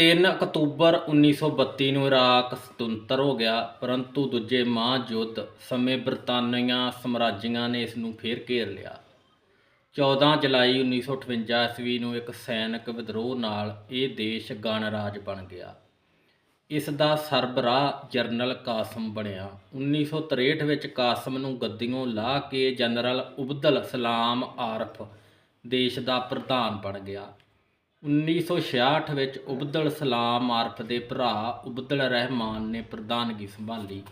3 October 1932 ਨੂੰ Iraq ਸੁਤੰਤਰ ਹੋ ਗਿਆ, ਪਰੰਤੂ ਦੂਜੇ ਮਹਾਯੁੱਧ ਸਮੇਂ ਬਰਤਾਨੀਆ ਸਮਰਾਜੀਆਂ ਨੇ ਇਸ ਨੂੰ ਫੇਰ ਘੇਰ ਲਿਆ। 14 ਜੁਲਾਈ 1958 ਈਸਵੀ ਨੂੰ ਇੱਕ ਸੈਨਿਕ ਵਿਦਰੋਹ ਨਾਲ ਇਹ ਦੇਸ਼ ਗਣਰਾਜ ਬਣ ਗਿਆ। ਇਸ ਦਾ ਸਰਬਰਾਹ ਜਨਰਲ ਕਾਸਮ ਬਣਿਆ। 1963 ਵਿੱਚ ਕਾਸਮ ਨੂੰ ਗੱਦੀਓਂ ਲਾਹ ਕੇ ਜਨਰਲ ਉਬਦਲ ਸਲਾਮ ਆਰਫ ਦੇਸ਼ ਦਾ ਪ੍ਰਧਾਨ ਬਣ ਗਿਆ। 1966 ਵਿੱਚ ਉਬਦੁਲ ਸਲਾਮ ਆਰਫ ਦੇ ਭਰਾ ਉਬਦੁਲ ਰਹਿਮਾਨ ਨੇ ਪ੍ਰਧਾਨਗੀ ਸੰਭਾਲੀ।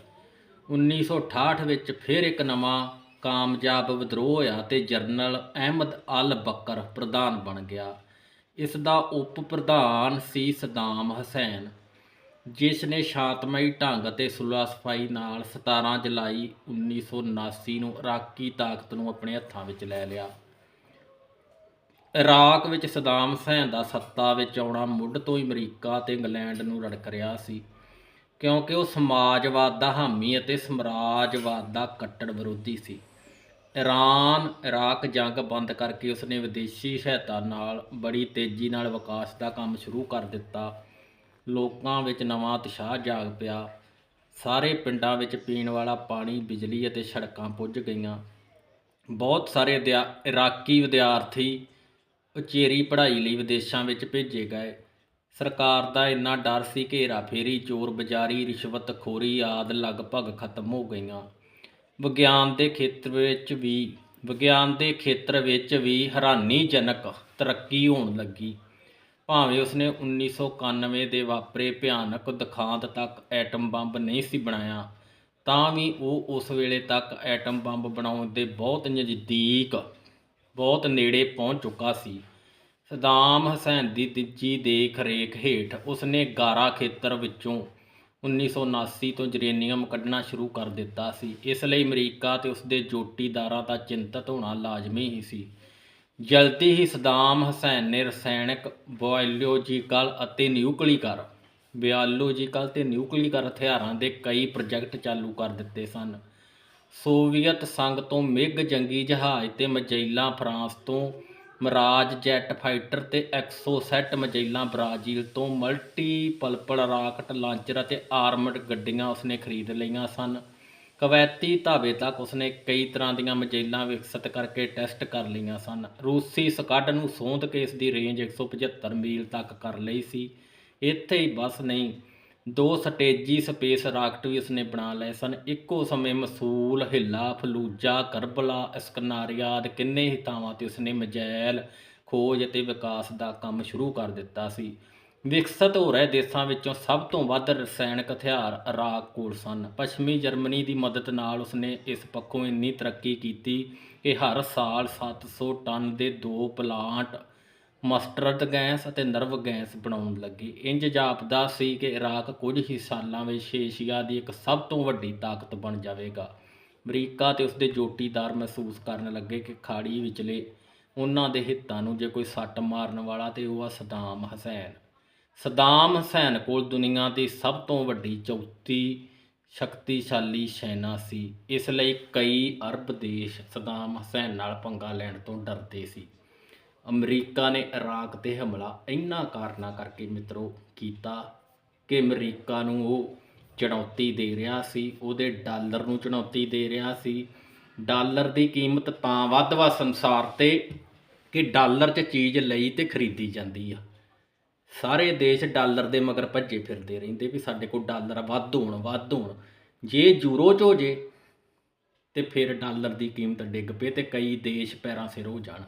1968 ਵਿੱਚ ਫਿਰ ਇੱਕ ਨਵਾਂ ਕਾਮਯਾਬ ਵਿਦਰੋਹ ਹੋਇਆ ਤੇ ਜਨਰਲ ਅਹਿਮਦ ਅਲ ਬਕਰ ਪ੍ਰਧਾਨ ਬਣ ਗਿਆ। ਇਸ ਦਾ ਉਪ ਪ੍ਰਧਾਨ ਸੀ ਸਦਾਮ ਹਸੈਨ, ਜਿਸ ਨੇ ਸ਼ਾਂਤਮਈ ਢੰਗ ਅਤੇ ਸੁਲ੍ਹਾ ਸਫ਼ਾਈ ਨਾਲ 17 ਜੁਲਾਈ 1979 ਨੂੰ ਇਰਾਕੀ ਤਾਕਤ ਨੂੰ ਆਪਣੇ ਹੱਥਾਂ ਵਿੱਚ ਲੈ ਲਿਆ। ਇਰਾਕ ਵਿੱਚ ਸਦਾਮ ਹਸੈਨ ਦਾ ਸੱਤਾ ਵਿੱਚ ਆਉਣਾ ਮੁੱਢ ਤੋਂ ਹੀ ਅਮਰੀਕਾ ਤੇ ਇੰਗਲੈਂਡ ਨੂੰ ਰੜਕ ਰਿਹਾ ਸੀ। ਕਿਉਂਕਿ ਉਹ ਸਮਾਜਵਾਦ ਦਾ ਹਾਮੀ ਅਤੇ ਸਮਰਾਜਵਾਦ ਦਾ ਕੱਟੜ ਵਿਰੋਧੀ ਸੀ। ਇਰਾਨ, ਇਰਾਕ ਜੰਗ ਬੰਦ ਕਰਕੇ ਉਸਨੇ ਵਿਦੇਸ਼ੀ ਸਹਾਇਤਾ ਨਾਲ ਬੜੀ ਤੇਜ਼ੀ ਨਾਲ ਵਿਕਾਸ ਦਾ ਕੰਮ ਸ਼ੁਰੂ ਕਰ ਦਿੱਤਾ। ਲੋਕਾਂ ਵਿੱਚ ਨਵਾਂ ਉਤਸ਼ਾਹ ਜਾਗ ਪਿਆ। ਸਾਰੇ ਪਿੰਡਾਂ ਵਿੱਚ ਪੀਣ ਵਾਲਾ ਪਾਣੀ, ਬਿਜਲੀ ਅਤੇ ਸੜਕਾਂ ਪੁੱਜ ਗਈਆਂ। ਬਹੁਤ ਸਾਰੇ ਵਿਦਿਆ- ਇਰਾਕੀ ਵਿਦਿਆਰਥੀ ਉਚੇਰੀ ਪੜ੍ਹਾਈ ਲਈ ਵਿਦੇਸ਼ਾਂ ਵਿੱਚ ਭੇਜੇ ਗਏ। ਸਰਕਾਰ ਦਾ ਇੰਨਾ ਡਰ ਸੀ ਕਿ ਹੇਰਾਫੇਰੀ ਚੋਰ ਬਜ਼ਾਰੀ ਰਿਸ਼ਵਤਖੋਰੀ ਆਦਿ ਲਗਭਗ ਖਤਮ ਹੋ ਗਈਆਂ। ਵਿਗਿਆਨ ਦੇ ਖੇਤਰ ਵਿੱਚ ਵੀ, ਵਿਗਿਆਨ ਦੇ ਖੇਤਰ ਵਿੱਚ ਵੀ ਹੈਰਾਨੀਜਨਕ ਤਰੱਕੀ ਹੋਣ ਲੱਗੀ। ਭਾਵੇਂ ਉਸਨੇ 1991 ਦੇ ਵਾਪਰੇ ਭਿਆਨਕ ਦੁਖਾਂਤ ਤੱਕ ਐਟਮ ਬੰਬ ਨਹੀਂ ਸੀ ਬਣਾਇਆ, ਤਾਂ ਵੀ ਉਹ ਉਸ ਵੇਲੇ ਤੱਕ ਐਟਮ ਬੰਬ ਬਣਾਉਣ ਦੇ ਬਹੁਤ ਨਜ਼ਦੀਕ ਬਹੁਤ ਨੇੜੇ ਪਹੁੰਚ ਚੁੱਕਾ ਸੀ। ਸਦਾਮ ਹਸੈਨ ਦੀ ਤੀਜੀ ਦੇਖ ਰੇਖ ਹੇਠ ਉਸਨੇ ਗਾਰਾ ਖੇਤਰ ਵਿੱਚੋਂ 1979 ਤੋਂ ਯੂਰੇਨੀਅਮ ਕੱਢਣਾ ਸ਼ੁਰੂ ਕਰ ਦਿੱਤਾ ਸੀ। ਇਸ ਲਈ ਅਮਰੀਕਾ ਤੇ ਉਸਦੇ ਜੋਟੀਦਾਰਾਂ ਦਾ ਚਿੰਤਤ ਹੋਣਾ ਲਾਜ਼ਮੀ ਹੀ ਸੀ। ਜਲਦੀ ਹੀ ਸਦਾਮ ਹਸੈਨ ਨੇ ਰਸਾਇਣਕ ਬਾਇਓਲੋਜੀਕਲ ਅਤੇ ਨਿਊਕਲੀਕਰ ਬਾਇਓਲੋਜੀਕਲ ਤੇ ਨਿਊਕਲੀਕਰ ਹਥਿਆਰਾਂ ਦੇ ਕਈ ਪ੍ਰੋਜੈਕਟ ਚਾਲੂ ਕਰ ਦਿੱਤੇ ਸਨ। ਸੋਵੀਅਤ ਸੰਘ ਤੋਂ ਮਿਗ ਜੰਗੀ ਜਹਾਜ਼ ਤੇ ਮਜੈਲਾਂ ਫਰਾਂਸ ਤੋਂ ਮਰਾਜ ਜੈਟ ਫਾਈਟਰ ਤੇ ਐਕਸੋਸੈਟ ਮਜੈਲਾਂ ਬ੍ਰਾਜ਼ੀਲ ਤੋਂ ਮਲਟੀ ਪਲਪਲ ਰਾਕਟ ਲਾਂਚਰ ਅਤੇ ਆਰਮਡ ਗੱਡੀਆਂ ਉਸਨੇ ਖਰੀਦ ਲਈਆਂ ਸਨ। ਕਵੈਤੀ ਧਾਵੇ ਤੱਕ ਉਸਨੇ ਕਈ ਤਰ੍ਹਾਂ ਦੀਆਂ ਮਜੈਲਾਂ ਵਿਕਸਿਤ ਕਰਕੇ ਟੈਸਟ ਕਰ ਲਈਆਂ ਸਨ। ਰੂਸੀ ਸਕੱਡ ਨੂੰ ਸੋਧ ਕੇ ਇਸ ਦੀ ਰੇਂਜ 175 ਮੀਲ ਤੱਕ ਕਰ ਲਈ ਸੀ। ਇੱਥੇ ਹੀ ਬਸ ਨਹੀਂ ਦੋ ਸਟੇਜੀ ਸਪੇਸ ਰਾਕਟ ਵੀ ਉਸਨੇ ਬਣਾ ਲਏ ਸਨ। ਇੱਕੋ ਸਮੇਂ ਮਸੂਲ, ਹਿੱਲਾ, ਫਲੂਜਾ, ਕਰਬਲਾ ਇਸਕਨਾਰੀਆ ਆਦਿ ਕਿੰਨੇ ਹੀ ਥਾਵਾਂ ਤੇ ਉਸਨੇ ਮਜੈਲ, ਖੋਜ ਅਤੇ ਵਿਕਾਸ ਦਾ ਕੰਮ ਸ਼ੁਰੂ ਕਰ ਦਿੱਤਾ ਸੀ। ਵਿਕਸਿਤ ਹੋ ਰਹੇ ਦੇਸ਼ਾਂ ਵਿੱਚੋਂ ਸਭ ਤੋਂ ਵੱਧ ਰਸਾਇਣਕ ਹਥਿਆਰ ਇਰਾਕ ਕੋਲ ਸਨ। ਪੱਛਮੀ ਜਰਮਨੀ ਦੀ ਮਦਦ ਨਾਲ ਉਸਨੇ ਇਸ ਪੱਖੋਂ ਇੰਨੀ ਤਰੱਕੀ ਕੀਤੀ। ਕਿ ਹਰ ਸਾਲ 700 ਟਨ ਦੇ ਦੋ ਪਲਾਂਟ ਮਸਟਰਡ ਗੈਸ ਅਤੇ ਨਰਵ ਗੈਸ ਬਣਾਉਣ ਲੱਗੇ। ਇੰਜ ਜਾਪਦਾ ਸੀ ਕਿ ਇਰਾਕ ਕੁਝ ਹੀ ਸਾਲਾਂ ਵਿੱਚ ਏਸ਼ੀਆ ਦੀ ਇੱਕ ਸਭ ਤੋਂ ਵੱਡੀ ਤਾਕਤ ਬਣ ਜਾਵੇਗਾ। ਅਮਰੀਕਾ ਤੇ ਉਸਦੇ ਜੋਟੀਦਾਰ ਮਹਿਸੂਸ ਕਰਨ ਲੱਗੇ ਕਿ ਖਾੜੀ ਵਿਚਲੇ ਉਹਨਾਂ ਦੇ ਹਿੱਤਾਂ ਨੂੰ ਜੇ ਕੋਈ ਸੱਟ ਮਾਰਨ ਵਾਲਾ ਤੇ ਉਹ ਆ ਸਦਾਮ ਹਸੈਨ। ਸਦਾਮ ਹਸੈਨ ਕੋਲ ਦੁਨੀਆ ਦੀ ਸਭ ਤੋਂ ਵੱਡੀ ਚੌਥੀ ਸ਼ਕਤੀਸ਼ਾਲੀ ਸੈਨਾ ਸੀ। ਇਸ ਲਈ ਕਈ ਅਰਬ ਦੇਸ਼ ਸਦਾਮ ਹਸੈਨ ਨਾਲ ਪੰਗਾ ਲੈਣ ਤੋਂ ਡਰਦੇ ਸੀ। ਅਮਰੀਕਾ ਨੇ ਇਰਾਕ ਤੇ ਹਮਲਾ ਇਹਨਾਂ ਕਾਰਨਾਂ ਕਰਕੇ ਮਿੱਤਰੋ ਕੀਤਾ ਕਿ ਅਮਰੀਕਾ ਨੂੰ ਉਹ ਚੁਣੌਤੀ ਦੇ ਰਿਹਾ ਸੀ, ਉਹਦੇ ਡਾਲਰ ਨੂੰ ਚੁਣੌਤੀ ਦੇ ਰਿਹਾ ਸੀ। ਡਾਲਰ ਦੀ ਕੀਮਤ ਤਾਂ ਵੱਧ ਵਾ ਸੰਸਾਰ ਤੇ ਕਿ ਡਾਲਰ 'ਚ ਚੀਜ਼ ਲਈ ਤੇ ਖਰੀਦੀ ਜਾਂਦੀ ਆ। ਸਾਰੇ ਦੇਸ਼ ਡਾਲਰ ਦੇ ਮਗਰ ਭੱਜੇ ਫਿਰਦੇ ਰਹਿੰਦੇ ਵੀ ਸਾਡੇ ਕੋਲ ਡਾਲਰ ਵੱਧ ਹੋਣ ਵੱਧ ਹੋਣ। ਜੇ ਯੂਰੋ 'ਚ ਹੋ ਜੇ ਤੇ ਫਿਰ ਡਾਲਰ ਦੀ ਕੀਮਤ ਡਿੱਗ ਪਏ ਤੇ ਕਈ ਦੇਸ਼ ਪੈਰਾਂ ਸਿਰ ਹੋ ਜਾਣ।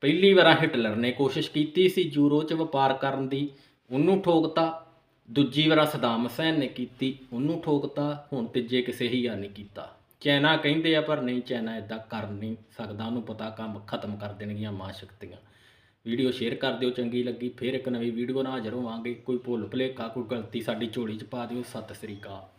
ਪਹਿਲੀ ਵਾਰਾਂ ਹਿਟਲਰ ਨੇ ਕੋਸ਼ਿਸ਼ ਕੀਤੀ ਸੀ ਯੂਰੋ 'ਚ ਵਪਾਰ ਕਰਨ ਦੀ, ਉਹਨੂੰ ਠੋਕਤਾ। ਦੂਜੀ ਵਾਰਾਂ ਸਦਾਮ ਹਸੈਨ ਨੇ ਕੀਤੀ, ਉਹਨੂੰ ਠੋਕਤਾ। ਹੁਣ ਤੀਜੇ ਕਿਸੇ ਹੀ ਆ ਨਹੀਂ ਕੀਤਾ। ਚਾਈਨਾ ਕਹਿੰਦੇ ਆ, ਪਰ ਨਹੀਂ ਚਾਈਨਾ ਇਦਾਂ ਕਰ ਨਹੀਂ ਸਕਦਾ। ਉਹਨੂੰ ਪਤਾ ਕੰਮ ਖਤਮ ਕਰ ਦੇਣਗੀਆਂ ਮਾਂ ਸ਼ਕਤੀਆਂ। ਵੀਡੀਓ ਸ਼ੇਅਰ ਕਰ ਦਿਓ, ਚੰਗੀ ਲੱਗੀ। ਫਿਰ ਇੱਕ ਨਵੀਂ ਵੀਡੀਓ ਨਾਲ ਹਾਜ਼ਰ ਹੋਵਾਂਗੇ ਕੋਈ ਭੁੱਲ ਭੁਲੇਖਾ, ਕੋਈ ਗਲਤੀ ਸਾਡੀ ਝੋਲੀ 'ਚ ਪਾ ਦਿਓ। ਸਤਿ ਸ੍ਰੀ ਅਕਾਲ।